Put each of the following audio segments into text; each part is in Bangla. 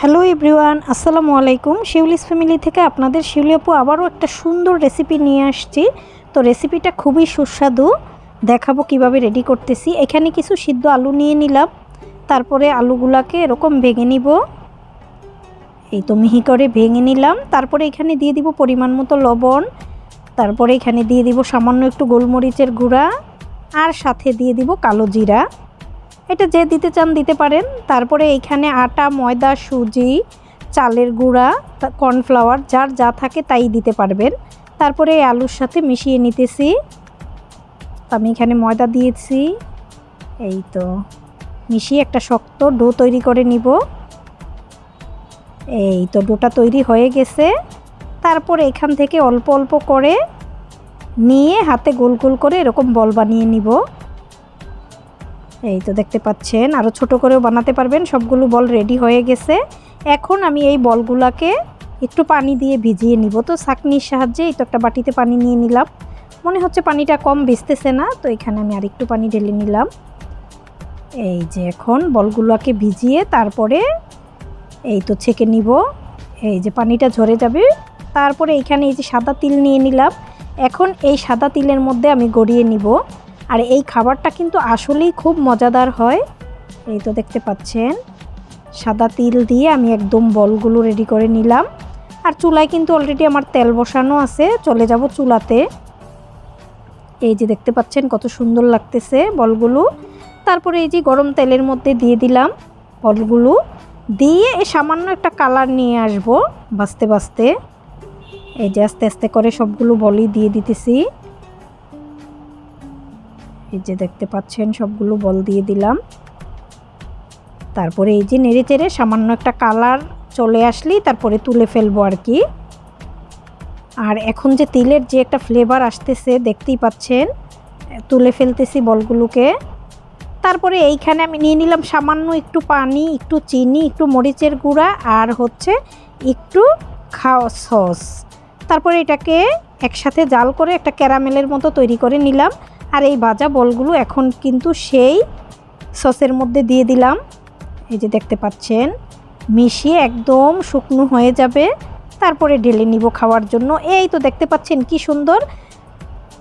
হ্যালো এভরিওয়ান, আসসালামু আলাইকুম। শিউলিস ফ্যামিলি থেকে আপনাদের শিউলি আপু আবারও একটা সুন্দর রেসিপি নিয়ে আসছি। তো রেসিপিটা খুবই সুস্বাদু। দেখাবো কীভাবে রেডি করতেছি। এখানে কিছু সিদ্ধ আলু নিয়ে নিলাম। তারপরে আলুগুলাকে এরকম ভেঙে নিব। এই তো মিহি করে ভেঙে নিলাম। তারপরে এখানে দিয়ে দিব পরিমাণ মতো লবণ। তারপরে এখানে দিয়ে দিব সামান্য একটু গোলমরিচের গুঁড়া। আর সাথে দিয়ে দিব কালো জিরা। এটা যে দিতে চান দিতে পারেন। তারপরে এইখানে আটা, ময়দা, সুজি, চালের গুঁড়া কর্নফ্লাওয়ার, যার যা থাকে তাই দিতে পারবেন। তারপরে আলুর সাথে মিশিয়ে নিতেছি। আমি এখানে ময়দা দিয়েছি। এই তো, মিশিয়ে একটা শক্ত ডো তৈরি করে নিব। এই তো, ডোটা তৈরি হয়ে গেছে। তারপর এখান থেকে অল্প অল্প করে নিয়ে হাতে গোল গোল করে এরকম বল বানিয়ে নিব। এই তো দেখতে পাচ্ছেন আরও ছোট করেও বানাতে পারবেন, সবগুলো বল রেডি হয়ে গেছে। এখন আমি এই বলগুলাকে একটু পানি দিয়ে ভিজিয়ে নিব। তো ছাঁকনির সাহায্যে এই তো একটা বাটিতে পানি নিয়ে নিলাম। মনে হচ্ছে পানিটা কম ভিজতেছে না, তো এখানে আমি আরেকটু পানি ঢেলে নিলাম। এই যে এখন বলগুলোকে ভিজিয়ে তারপরে এই তো ছেঁকে নিব। এই যে পানিটা ঝরে যাবে। তারপরে এইখানে এই যে সাদা তিল নিয়ে নিলাম। এখন এই সাদা তিলের মধ্যে আমি গড়িয়ে নিব। আর এই খাবারটা কিন্তু আসলেই খুব মজাদার হয়। এই তো দেখতে পাচ্ছেন। সাদা তিল দিয়ে আমি একদম বলগুলো রেডি করে নিলাম। আর চুলায় কিন্তু অলরেডি আমার তেল বসানো আছে। চলে যাব চুলাতে। এই যে দেখতে পাচ্ছেন কত সুন্দর লাগতেছে বলগুলো। তারপরে এই যে গরম তেলের মধ্যে দিয়ে দিলাম বলগুলো। দিয়ে সামান্য একটা কালার নিয়ে আসব বাঁচতে বাঁচতে এই যে আস্তে আস্তে করে সবগুলো বলই দিয়ে দিতেছি। এই যে দেখতে পাচ্ছেন, সবগুলো বল দিয়ে দিলাম। তারপরে এই যে নেড়ে চেড়ে সামান্য একটা কালার চলে আসলেই তারপরে তুলে ফেলব আর কি। আর এখন যে তিলের যে একটা ফ্লেভার আসতেছে, দেখতেই পাচ্ছেন, তুলে ফেলতেছি বলগুলোকে। তারপরে এইখানে আমি নিয়ে নিলাম সামান্য একটু পানি, একটু চিনি, একটু মরিচের গুঁড়া আর হচ্ছে একটু খাওয়া সস। তারপরে এটাকে একসাথে জাল করে একটা ক্যারামেলের মতো তৈরি করে নিলাম। আর এই ভাজা বলগুলো এখন কিন্তু সেই সসের মধ্যে দিয়ে দিলাম। এই যে দেখতে পাচ্ছেন, মিশিয়ে একদম শুকনো হয়ে যাবে। তারপরে ঢেলে নিব খাওয়ার জন্য। এই তো দেখতে পাচ্ছেন কি সুন্দর,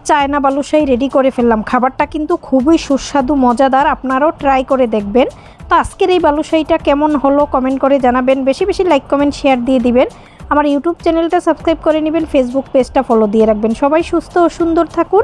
চায়না বালুশাহি রেডি করে ফেললাম। খাবারটা কিন্তু খুবই সুস্বাদু, মজাদার। আপনারাও ট্রাই করে দেখবেন। তো আজকের এই বালুশাহিটা কেমন হলো কমেন্ট করে জানাবেন। বেশি বেশি লাইক কমেন্ট শেয়ার দিয়ে দিবেন। আমার ইউটিউব চ্যানেলটা সাবস্ক্রাইব করে নেবেন। ফেসবুক পেজটা ফলো দিয়ে রাখবেন। সবাই সুস্থ ও সুন্দর থাকুন।